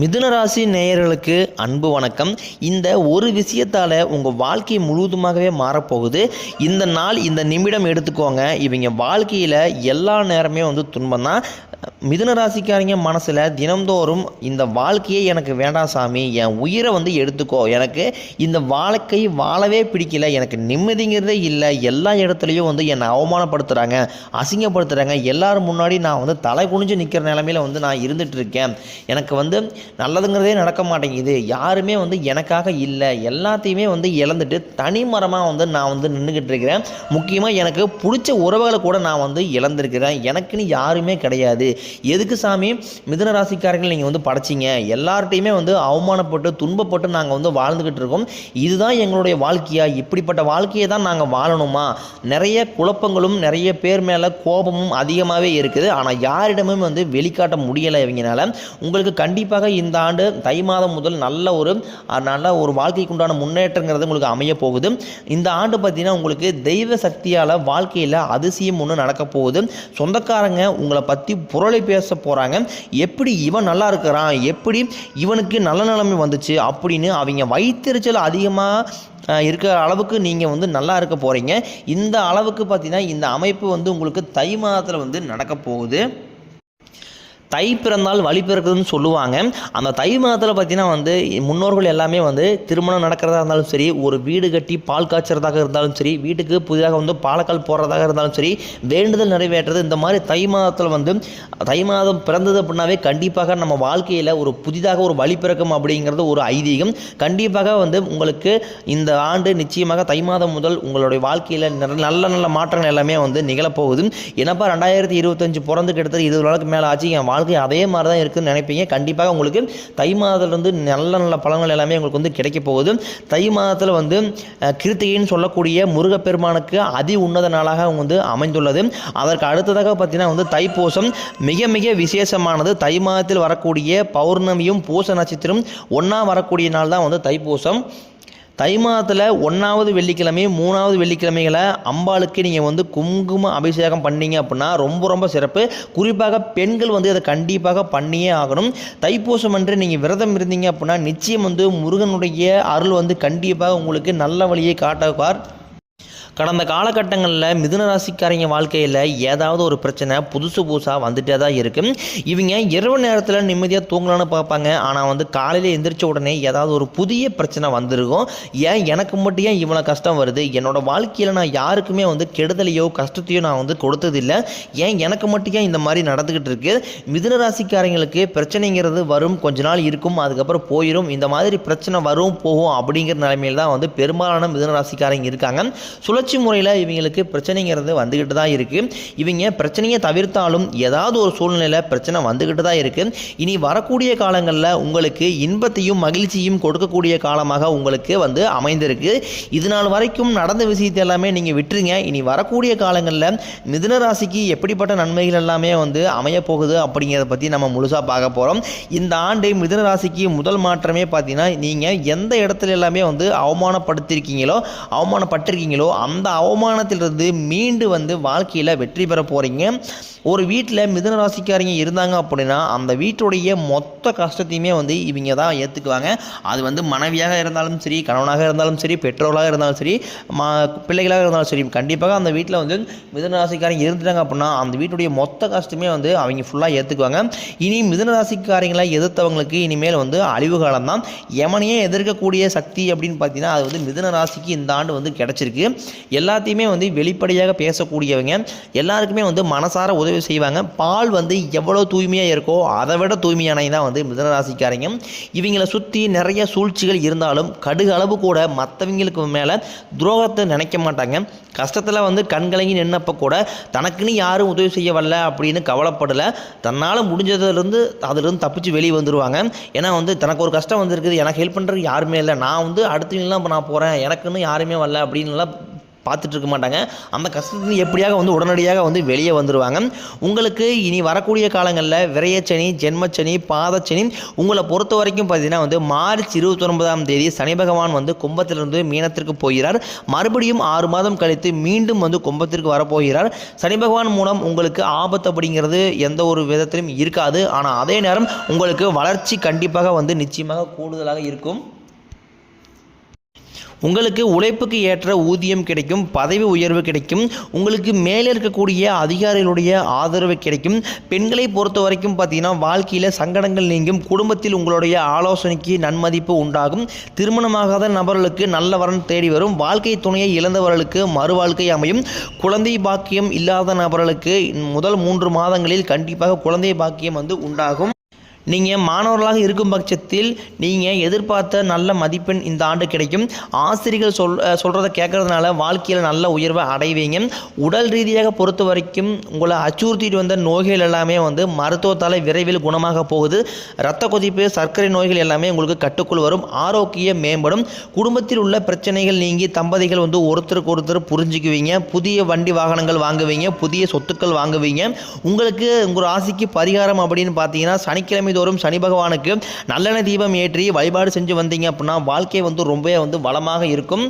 மிதுனராசி நேயர்களுக்கு அன்பு வணக்கம். இந்த ஒரு விஷயத்தால் உங்கள் வாழ்க்கை முழுவதுமாகவே மாறப்போகுது. இந்த நாள் இந்த நிமிடம் எடுத்துக்கோங்க. இவங்க வாழ்க்கையில் எல்லா நேரமே வந்து துன்பம் தான் மிதுன ராசிக்காரங்க மனசில் தினம்தோறும் இந்த வாழ்க்கையே எனக்கு வேண்டாம் சாமி என் உயிரை வந்து எடுத்துக்கோ. எனக்கு இந்த வாழ்க்கை வாழவே பிடிக்கல. எனக்கு நிம்மதிங்கிறதே இல்லை. எல்லா இடத்துலையும் வந்து என்னை அவமானப்படுத்துகிறாங்க அசிங்கப்படுத்துகிறாங்க எல்லோரும் முன்னாடி நான் வந்து தலை குனிஞ்சு நிற்கிற நிலமையில வந்து நான் இருந்துகிட்ருக்கேன் எனக்கு வந்து நல்லதுங்கிறதே நடக்க மாட்டேங்குது. யாருமே வந்து எனக்காக இல்லை. எல்லாத்தையுமே வந்து இழந்துட்டு தனி மரமாக வந்து நான் வந்து நின்றுக்கிட்டு இருக்கிறேன். முக்கியமாக எனக்கு பிடிச்ச உறவுகளை கூட நான் வந்து இழந்திருக்கிறேன். எனக்குன்னு யாருமே கிடையாது. எதுக்கு சாமி? மிதுன ராசிக்காரர்கள் நீங்கள் வந்து படைச்சிங்க. எல்லார்ட்டையுமே வந்து அவமானப்பட்டு துன்பப்பட்டு நாங்கள் வந்து வாழ்ந்துக்கிட்டு இருக்கோம். இதுதான் எங்களுடைய வாழ்க்கையா? இப்படிப்பட்ட வாழ்க்கையை தான் நாங்கள் வாழணுமா? நிறைய குழப்பங்களும் நிறைய பேர் மேலே கோபமும் அதிகமாகவே இருக்குது. ஆனால் யாரிடமும் வந்து வெளிக்காட்ட முடியலை இவங்கனால. உங்களுக்கு கண்டிப்பாக இந்த ஆண்டு தை மாதம் முதல் நல்ல ஒரு நல்ல ஒரு வாழ்க்கைக்கு உண்டான முன்னேற்றங்கிறது உங்களுக்கு அமைய போகுது. இந்த ஆண்டு பார்த்தீங்கன்னா உங்களுக்கு தெய்வ சக்தியால் வாழ்க்கையில் அதிசயம் ஒன்று நடக்க போகுது. சொந்தக்காரங்க உங்களை பற்றி புரளை பேச போகிறாங்க எப்படி இவன் நல்லா இருக்கிறான்? எப்படி இவனுக்கு நல்ல நிலைமை வந்துச்சு? அப்படின்னு அவங்க வயிற்றுச்சல் அதிகமாக இருக்கிற அளவுக்கு நீங்கள் வந்து நல்லா இருக்க போகிறீங்க இந்த அளவுக்கு பார்த்தீங்கன்னா இந்த அமைப்பு வந்து உங்களுக்கு தை மாதத்தில் வந்து நடக்க போகுது. தை பிறந்தால் வழி பிறக்குதுன்னு சொல்லுவாங்க. அந்த தை மாதத்தில் பார்த்தீங்கன்னா வந்து முன்னோர்கள் எல்லாமே வந்து திருமணம் நடக்கிறதா இருந்தாலும் சரி ஒரு வீடு கட்டி பால் காய்ச்சறதாக இருந்தாலும் சரி வீட்டுக்கு புதிதாக வந்து பாலக்கால் போடுறதாக இருந்தாலும் சரி வேண்டுதல் நிறைவேற்றது இந்த மாதிரி தை மாதத்தில் வந்து தை மாதம் பிறந்தது அப்படின்னாவே கண்டிப்பாக நம்ம வாழ்க்கையில் ஒரு புதிதாக ஒரு வழி பிறக்கும் அப்படிங்கிறது ஒரு ஐதீகம். கண்டிப்பாக வந்து உங்களுக்கு இந்த ஆண்டு நிச்சயமாக தை மாதம் முதல் உங்களுடைய வாழ்க்கையில் நல்ல நல்ல மாற்றங்கள் எல்லாமே வந்து நிகழப்போகுது. என்னப்பா ரெண்டாயிரத்தி இருபத்தஞ்சு பிறந்து கிட்டத்தட்ட இருபது நாளுக்கு மேலே ஆச்சு என் வாழ்க்கை அதே மாதிரி தான் இருக்குன்னு நினைப்பீங்க. கண்டிப்பாக உங்களுக்கு தை மாதத்துலேருந்து நல்ல நல்ல பலன்கள் எல்லாமே உங்களுக்கு வந்து கிடைக்க போகுது. தை மாதத்தில் வந்து கிருத்திகைன்னு சொல்லக்கூடிய முருகப்பெருமானுக்கு அதி உன்னத நாளாக வந்து அமைந்துள்ளது. அதற்கு அடுத்ததாக பார்த்தீங்கன்னா வந்து தைப்பூசம் மிக மிக விசேஷமானது. தை மாதத்தில் வரக்கூடிய பௌர்ணமியும் பூச நட்சத்திரம் ஒன்றா வரக்கூடிய நாள் தான் வந்து தைப்பூசம். தை மாதத்தில் ஒன்றாவது வெள்ளிக்கிழமை மூணாவது வெள்ளிக்கிழமைகளை அம்பாளுக்கு நீங்கள் வந்து குங்கும அபிஷேகம் பண்ணீங்க அப்படின்னா ரொம்ப ரொம்ப சிறப்பு. குறிப்பாக பெண்கள் வந்து அதை கண்டிப்பாக பண்ணியே ஆகணும். தைப்பூசம் அன்று நீங்கள் விரதம் இருந்தீங்க அப்படின்னா நிச்சயம் வந்து முருகனுடைய அருள் வந்து கண்டிப்பாக உங்களுக்கு நல்ல வழியை காட்டுவார் கடந்த காலகட்டங்களில் மிதுன ராசிக்காரங்க வாழ்க்கையில் ஏதாவது ஒரு பிரச்சனை புதுசு புதுசாக வந்துட்டே தான் இருக்கும் இவங்க இரவு நேரத்தில் நிம்மதியாக தூங்கலான்னு பார்ப்பாங்க. ஆனால் வந்து காலையில் எந்திரிச்ச உடனே ஏதாவது ஒரு புதிய பிரச்சனை வந்திருக்கும். ஏன் எனக்கு மட்டும் ஏன் இவ்வளோ கஷ்டம் வருது? என்னோட வாழ்க்கையில் நான் யாருக்குமே வந்து கெடுதலையோ கஷ்டத்தையோ நான் வந்து கொடுத்ததில்லை. ஏன் எனக்கு மட்டும் ஏன் இந்த மாதிரி நடந்துக்கிட்டு இருக்கு? மிதுன ராசிக்காரங்களுக்கு பிரச்சனைங்கிறது வரும் கொஞ்ச நாள் இருக்கும் அதுக்கப்புறம் போயிடும் இந்த மாதிரி பிரச்சனை வரும் போகும் அப்படிங்கிற நிலைமையில் தான் வந்து பெரும்பாலான மிதுன ராசிக்காரங்க இருக்காங்க. சுழற்சி முறையில் இவங்களுக்கு பிரச்சனைங்கிறது வந்துக்கிட்டு தான் இருக்குது இவங்க பிரச்சனையை தவிர்த்தாலும் ஏதாவது ஒரு சூழ்நிலையில் பிரச்சனை வந்துக்கிட்டு தான் இருக்குது இனி வரக்கூடிய காலங்களில் உங்களுக்கு இன்பத்தையும் மகிழ்ச்சியும் கொடுக்கக்கூடிய காலமாக உங்களுக்கு வந்து அமைந்திருக்கு. இது நாள் வரைக்கும் நடந்த விஷயத்தை எல்லாமே நீங்கள் விட்டுருங்க. இனி வரக்கூடிய காலங்களில் மிதுன ராசிக்கு எப்படிப்பட்ட நன்மைகள் எல்லாமே வந்து அமைய போகுது அப்படிங்கிறத பற்றி நம்ம முழுசாக பார்க்க போகிறோம் இந்த ஆண்டு மிதுன ராசிக்கு முதல் மாற்றமே பார்த்தீங்கன்னா நீங்கள் எந்த இடத்துல எல்லாமே வந்து அவமானப்படுத்திருக்கீங்களோ அவமானப்பட்டிருக்கீங்களோ அந்த அந்த அவமானத்திலிருந்து மீண்டு வந்து வாழ்க்கையில் வெற்றி பெற போகிறீங்க ஒரு வீட்டில் மிதன ராசிக்காரங்க இருந்தாங்க அப்படின்னா அந்த வீட்டுடைய மொத்த கஷ்டத்தையுமே வந்து இவங்க தான் ஏற்றுக்குவாங்க அது வந்து மனைவியாக இருந்தாலும் சரி கணவனாக இருந்தாலும் சரி பெற்றோர்களாக இருந்தாலும் சரி மா பிள்ளைகளாக இருந்தாலும் சரி கண்டிப்பாக அந்த வீட்டில் வந்து மிதன ராசிக்காரங்க இருந்துட்டாங்க அப்படின்னா அந்த வீட்டுடைய மொத்த கஷ்டமே வந்து அவங்க ஃபுல்லாக ஏற்றுக்குவாங்க இனி மிதன ராசிக்காரங்களை எதிர்த்தவங்களுக்கு இனிமேல் வந்து அழிவு காலம் தான் எமனையே எதிர்க்கக்கூடிய சக்தி அப்படின்னு பார்த்தீங்கன்னா அது வந்து மிதன ராசிக்கு இந்த ஆண்டு வந்து கிடச்சிருக்கு. எல்லாத்தையுமே வந்து வெளிப்படையாக பேசக்கூடியவங்க எல்லாருக்குமே வந்து மனசார உதவி செய்வாங்க. பால் வந்து எவ்வளோ தூய்மையாக இருக்கோ அதை விட தூய்மையானவங்க தான் வந்து மிதனராசிக்காரங்க. இவங்களை சுற்றி நிறைய சூழ்ச்சிகள் இருந்தாலும் கடுகு அளவு கூட மற்றவங்களுக்கு மேலே துரோகத்தை நினைக்க மாட்டாங்க. கஷ்டத்தில் வந்து கண்கலங்கி நின்னப்போ கூட தனக்குன்னு யாரும் உதவி செய்ய வரல அப்படின்னு கவலைப்படலை. தன்னால் முடிஞ்சதுலேருந்து அதுலேருந்து தப்பிச்சு வெளியே வந்துடுவாங்க ஏன்னா வந்து தனக்கு ஒரு கஷ்டம் வந்திருக்குது எனக்கு ஹெல்ப் பண்ணுறதுக்கு யாருமே இல்லை. நான் வந்து அடுத்தவங்களாம் நான் போகிறேன் எனக்குன்னு யாருமே வரல அப்படின்னுலாம் பார்த்துட்டு இருக்க மாட்டாங்க அந்த கஷ்டத்துலேருந்து எப்படியாக வந்து உடனடியாக வந்து வெளியே வந்துடுவாங்க உங்களுக்கு இனி வரக்கூடிய காலங்களில் விரையச்சனி ஜென்மச்சனி பாதச்சனி உங்களை பொறுத்த வரைக்கும் பார்த்தீங்கன்னா வந்து மார்ச் இருபத்தி ஒன்பதாம் தேதி சனி பகவான் வந்து கும்பத்திலிருந்து மீனத்திற்கு போகிறார். மறுபடியும் ஆறு மாதம் கழித்து மீண்டும் வந்து கும்பத்திற்கு வரப்போகிறார். சனி பகவான் மூலம் உங்களுக்கு ஆபத்து அப்படிங்கிறது எந்த ஒரு விதத்திலும் இருக்காது. ஆனால் அதே நேரம் உங்களுக்கு வளர்ச்சி கண்டிப்பாக வந்து நிச்சயமாக கூடுதலாக இருக்கும். உங்களுக்கு உழைப்புக்கு ஏற்ற ஊதியம் கிடைக்கும் பதவி உயர்வு கிடைக்கும் உங்களுக்கு மேலே இருக்கக்கூடிய அதிகாரிகளுடைய ஆதரவு கிடைக்கும். பெண்களை பொறுத்த வரைக்கும் பார்த்தீங்கன்னா வாழ்க்கையில் சங்கடங்கள் நீங்கும் குடும்பத்தில் உங்களுடைய ஆலோசனைக்கு நன்மதிப்பு உண்டாகும். திருமணமாகாத நபர்களுக்கு நல்ல வரன் தேடி வரும். வாழ்க்கை துணையை இழந்தவர்களுக்கு மறுவாழ்க்கை அமையும். குழந்தை பாக்கியம் இல்லாத நபர்களுக்கு முதல் மூன்று மாதங்களில் கண்டிப்பாக குழந்தை பாக்கியம் வந்து உண்டாகும். நீங்கள் மாணவர்களாக இருக்கும் பட்சத்தில் நீங்கள் எதிர்பார்த்த நல்ல மதிப்பெண் இந்த ஆண்டு கிடைக்கும். ஆசிரியர்கள் சொல் சொல்கிறத கேட்கறதுனால வாழ்க்கையில் நல்ல உயர்வை அடைவீங்க. உடல் ரீதியாக பொறுத்த வரைக்கும் உங்களை அச்சுறுத்திட்டு வந்த நோய்கள் எல்லாமே வந்து மருத்துவத்தால் விரைவில் குணமாக போகுது. இரத்த கொதிப்பு சர்க்கரை நோய்கள் எல்லாமே உங்களுக்கு கட்டுக்குள் வரும். ஆரோக்கியம் மேம்படும். குடும்பத்தில் உள்ள பிரச்சனைகள் நீங்கி தம்பதிகள் வந்து ஒருத்தருக்கு ஒருத்தர் புரிஞ்சுக்குவீங்க. புதிய வண்டி வாகனங்கள் வாங்குவீங்க. புதிய சொத்துக்கள் வாங்குவீங்க. உங்களுக்கு உங்கள் ராசிக்கு பரிகாரம் அப்படின்னு பார்த்தீங்கன்னா சனிக்கிழமை தினந்தோறும் சனி பகவானுக்கு நல்லெண்ணெய் தீபம் ஏற்றி வழிபாடு செஞ்சு வந்தீங்க அப்படின்னா வாழ்க்கை வந்து ரொம்பவே வந்து வளமாக இருக்கும்.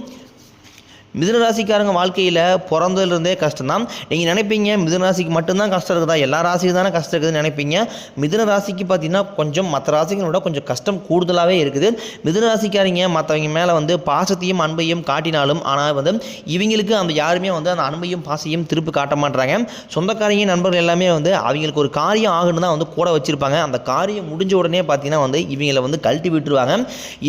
மிதுனராசிக்காரங்க வாழ்க்கையில் பிறந்ததுலேருந்தே கஷ்டம் தான் நீங்கள் நினைப்பீங்க மிதுனராசிக்கு மட்டும்தான் கஷ்டம் இருக்குதா? எல்லா ராசிக்கு தானே கஷ்டம் இருக்குதுன்னு நினைப்பீங்க. மிதுன ராசிக்கு பார்த்தீங்கன்னா கொஞ்சம் மற்ற ராசிகளோட கொஞ்சம் கஷ்டம் கூடுதலாகவே இருக்குது. மிதுன ராசிக்காரங்க மற்றவங்க மேலே வந்து பாசத்தையும் அன்பையும் காட்டினாலும் ஆனால் வந்து இவங்களுக்கு அந்த யாருமே வந்து அந்த அன்பையும் பாசையும் திருப்பி காட்ட மாட்டாங்க சொந்தக்காரங்க நண்பர்கள் எல்லாமே வந்து அவங்களுக்கு ஒரு காரியம் ஆகணும் தான் வந்து கூட வச்சுருப்பாங்க. அந்த காரியம் முடிஞ்ச உடனே பார்த்தீங்கன்னா வந்து இவங்களை வந்து கழட்டி விட்டுருவாங்க.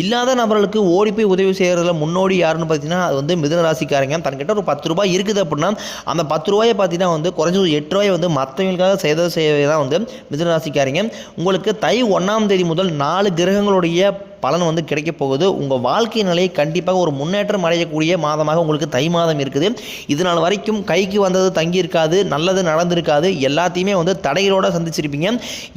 இல்லாத நபர்களுக்கு ஓடி போய் உதவி செய்கிறதுல முன்னோடி யாருன்னு பார்த்தீங்கன்னா அது வந்து மிதுன ராசிக்காரங்க தன்கிட்ட ஒரு பத்து ரூபாய் இருக்குது அப்படின்னா அந்த பத்து ரூபாயை பார்த்தீங்கன்னா வந்து குறைஞ்ச ஒரு எட்டு ரூபாயை வந்து மற்றவங்களுக்காக செய்த செய்வதான் வந்து மிதுன ராசிக்காரங்க. உங்களுக்கு தை ஒன்றாம் தேதி முதல் நாலு கிரகங்களுடைய பலன் வந்து கிடைக்க போகுது. உங்கள் வாழ்க்கை நிலையை கண்டிப்பாக ஒரு முன்னேற்றம் அடையக்கூடிய மாதமாக உங்களுக்கு தை மாதம் இருக்குது. இதனால் வரைக்கும் கைக்கு வந்தது தங்கி இருக்காது நல்லது நடந்திருக்காது. எல்லாத்தையுமே வந்து தடைகளோடு சந்திச்சிருப்பீங்க.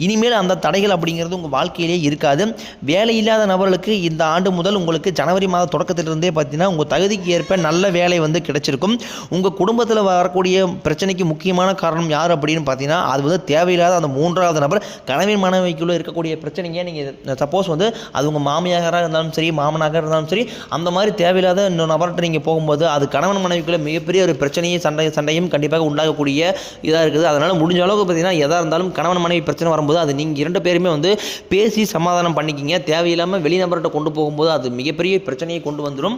இனிமேல் அந்த தடைகள் அப்படிங்கிறது உங்கள் வாழ்க்கையிலே இருக்காது. வேலை இல்லாத நபர்களுக்கு இந்த ஆண்டு முதல் உங்களுக்கு ஜனவரி மாத தொடக்கத்திலிருந்தே பார்த்தீங்கன்னா உங்கள் தகுதிக்கு ஏற்ப நல்ல வேலை வந்து கிடைச்சிருக்கும். உங்கள் குடும்பத்தில் வரக்கூடிய பிரச்சனைக்கு முக்கியமான காரணம் யார் அப்படின்னு பார்த்தீங்கன்னா அது வந்து தேவையில்லாத அந்த மூன்றாவது நபர் கணவன் மனைவிக்குள்ளே இருக்கக்கூடிய பிரச்சனைங்க. நீங்கள் சப்போஸ் வந்து அது உங்கள் மாமியாராக இருந்தாலும் சரி மாமனாக இருந்தாலும் சரி அந்த மாதிரி தேவையில்லாத இன்னொரு நபர்கிட்ட நீங்கள் போகும்போது அது கணவன் மனைவிக்குள்ளே மிகப்பெரிய ஒரு பிரச்சனையும் சண்டை சண்டையும் கண்டிப்பாக உண்டாகக்கூடிய இதாக இருக்குது. அதனால் முடிஞ்ச அளவுக்கு பார்த்தீங்கன்னா எதாக இருந்தாலும் கணவன் மனைவி பிரச்சனை வரும்போது அது நீங்கள் இரண்டு பேருமே வந்து பேசி சமாதானம் பண்ணிக்கிங்க. தேவையில்லாமல் வெளிநபர்கிட்ட கொண்டு போகும்போது அது மிகப்பெரிய பிரச்சனையை கொண்டு வந்துடும்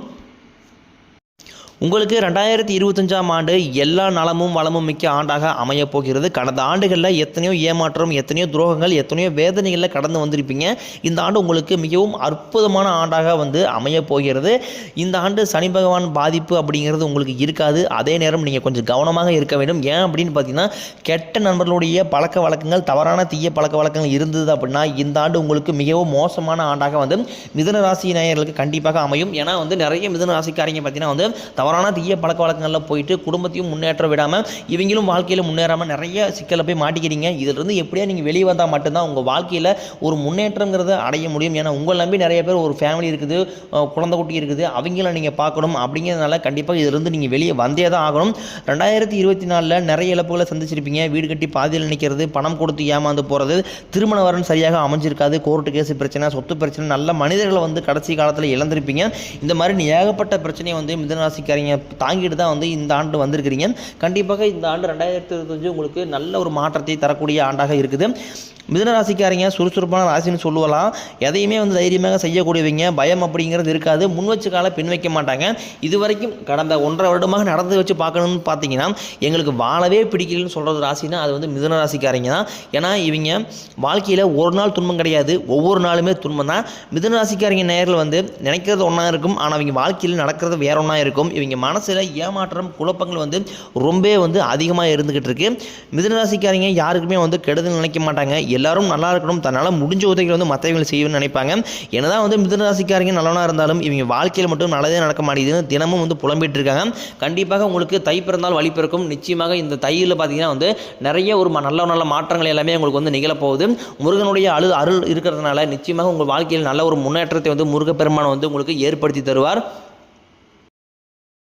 உங்களுக்கு ரெண்டாயிரத்தி இருபத்தஞ்சாம் ஆண்டு எல்லா நலமும் வளமும் மிக்க ஆண்டாக அமையப் போகிறது. கடந்த ஆண்டுகளில் எத்தனையோ ஏமாற்றம் எத்தனையோ துரோகங்கள் எத்தனையோ வேதனைகளில் கடந்து வந்திருப்பீங்க. இந்த ஆண்டு உங்களுக்கு மிகவும் அற்புதமான ஆண்டாக வந்து அமையப் போகிறது. இந்த ஆண்டு சனி பகவான் பாதிப்பு அப்படிங்கிறது உங்களுக்கு இருக்காது. அதே நேரம் நீங்கள் கொஞ்சம் கவனமாக இருக்க வேண்டும். ஏன் அப்படின்னு பார்த்தீங்கன்னா கெட்ட நண்பர்களுடைய பழக்க வழக்கங்கள் தவறான தீய பழக்க வழக்கங்கள் இருந்தது அப்படின்னா இந்த ஆண்டு உங்களுக்கு மிகவும் மோசமான ஆண்டாக வந்து மிதுன ராசி நேயர்களுக்கு கண்டிப்பாக அமையும். ஏன்னா வந்து நிறைய மிதன ராசிக்காரங்க பார்த்தீங்கன்னா வந்து தவறான தீய பழக்க வழக்கங்களில் போயிட்டு குடும்பத்தையும் முன்னேற்ற விடாமல் இவங்களும் வாழ்க்கையில் முன்னேறாமல் நிறைய சிக்கலை போய் மாட்டிக்கிறீங்க. இதிலிருந்து எப்படியா நீங்கள் வெளியே வந்தால் மட்டும்தான் உங்கள் வாழ்க்கையில் ஒரு முன்னேற்றங்கிறத அடைய முடியும். ஏன்னா உங்களை நம்பி நிறைய பேர் ஒரு ஃபேமிலி இருக்குது குழந்தை குட்டி இருக்குது அவங்கள நீங்கள் பார்க்கணும் அப்படிங்கிறதுனால கண்டிப்பாக இதிலிருந்து நீங்கள் வெளியே வந்தே தான் ஆகணும். ரெண்டாயிரத்தி இருபத்தி நாலில் நிறைய இழப்புகளை சந்திச்சிருப்பீங்க. வீடு கட்டி பாதியில் நிற்கிறது பணம் கொடுத்து ஏமாந்து போகிறது திருமண வரன் சரியாக அமைஞ்சிருக்காது கோர்ட்டு கேஸ் பிரச்சனை சொத்து பிரச்சனை நல்ல மனிதர்களை வந்து கடைசி காலத்தில் இழந்திருப்பீங்க. இந்த மாதிரி ஏகப்பட்ட பிரச்சனையை வந்து மிதனராசிக்காரங்க தாங்கிட்டு தான் வந்து இந்த ஆண்டு வந்திருக்கிறீங்க. கண்டிப்பாக இந்த ஆண்டு ரெண்டாயிரத்தி இருபத்தஞ்சு உங்களுக்கு நல்ல ஒரு மாற்றத்தை தரக்கூடிய ஆண்டாக இருக்குது. மிதனராசிக்காரங்க சுறுசுறுப்பான ராசின்னு சொல்லுவலாம். எதையுமே வந்து தைரியமாக செய்யக்கூடியவங்க. பயம் அப்படிங்கிறது இருக்காது. முன் வச்சு கால பின் வைக்க மாட்டாங்க. இது வரைக்கும் கடந்த ஒன்றரை வருடமாக நடந்து வச்சு பார்க்கணும்னு பார்த்தீங்கன்னா எங்களுக்கு வாழவே பிடிக்கலன்னு சொல்கிறது ராசினா அது வந்து மிதுன ராசிக்காரங்க தான். ஏன்னா இவங்க வாழ்க்கையில் ஒரு நாள் துன்பம் கிடையாது. ஒவ்வொரு நாளுமே துன்பம் தான். மிதுன ராசிக்காரங்க நேரில் வந்து நினைக்கிறது ஒன்றா இருக்கும். ஆனால் அவங்க வாழ்க்கையில் நடக்கிறது வேற ஒன்றா இருக்கும். இவங்க மனசில் ஏமாற்றம் குழப்பங்கள் வந்து ரொம்பவே வந்து அதிகமாக இருந்துக்கிட்டு இருக்கு. மிதுன ராசிக்காரங்க யாருக்குமே வந்து கெடுதல் நினைக்க மாட்டாங்க. எல்லாரும் நல்லா இருக்கணும். தன்னால் முடிஞ்ச உதவிகள் வந்து மற்றவங்களை செய்யணும்னு நினைப்பாங்க. என்னதான் வந்து மிதனராசிக்காரங்க நல்லவனாக இருந்தாலும் இவங்க வாழ்க்கையில் மட்டும் நல்லதே நடக்க மாட்டேங்குதுன்னு தினமும் வந்து புலம்பிட்டு இருக்காங்க. கண்டிப்பாக உங்களுக்கு தை பிறந்தால் வழி பிறக்கும். நிச்சயமாக இந்த தையில் பார்த்தீங்கன்னா வந்து நிறைய ஒரு ம- நல்ல நல்ல மாற்றங்கள் எல்லாமே உங்களுக்கு வந்து நிகழப்போகுது. முருகனுடைய அழு அருள் இருக்கிறதுனால நிச்சயமாக உங்கள் வாழ்க்கையில் நல்ல ஒரு முன்னேற்றத்தை வந்து முருகப்பெருமான் வந்து உங்களுக்கு ஏற்படுத்தி தருவார்.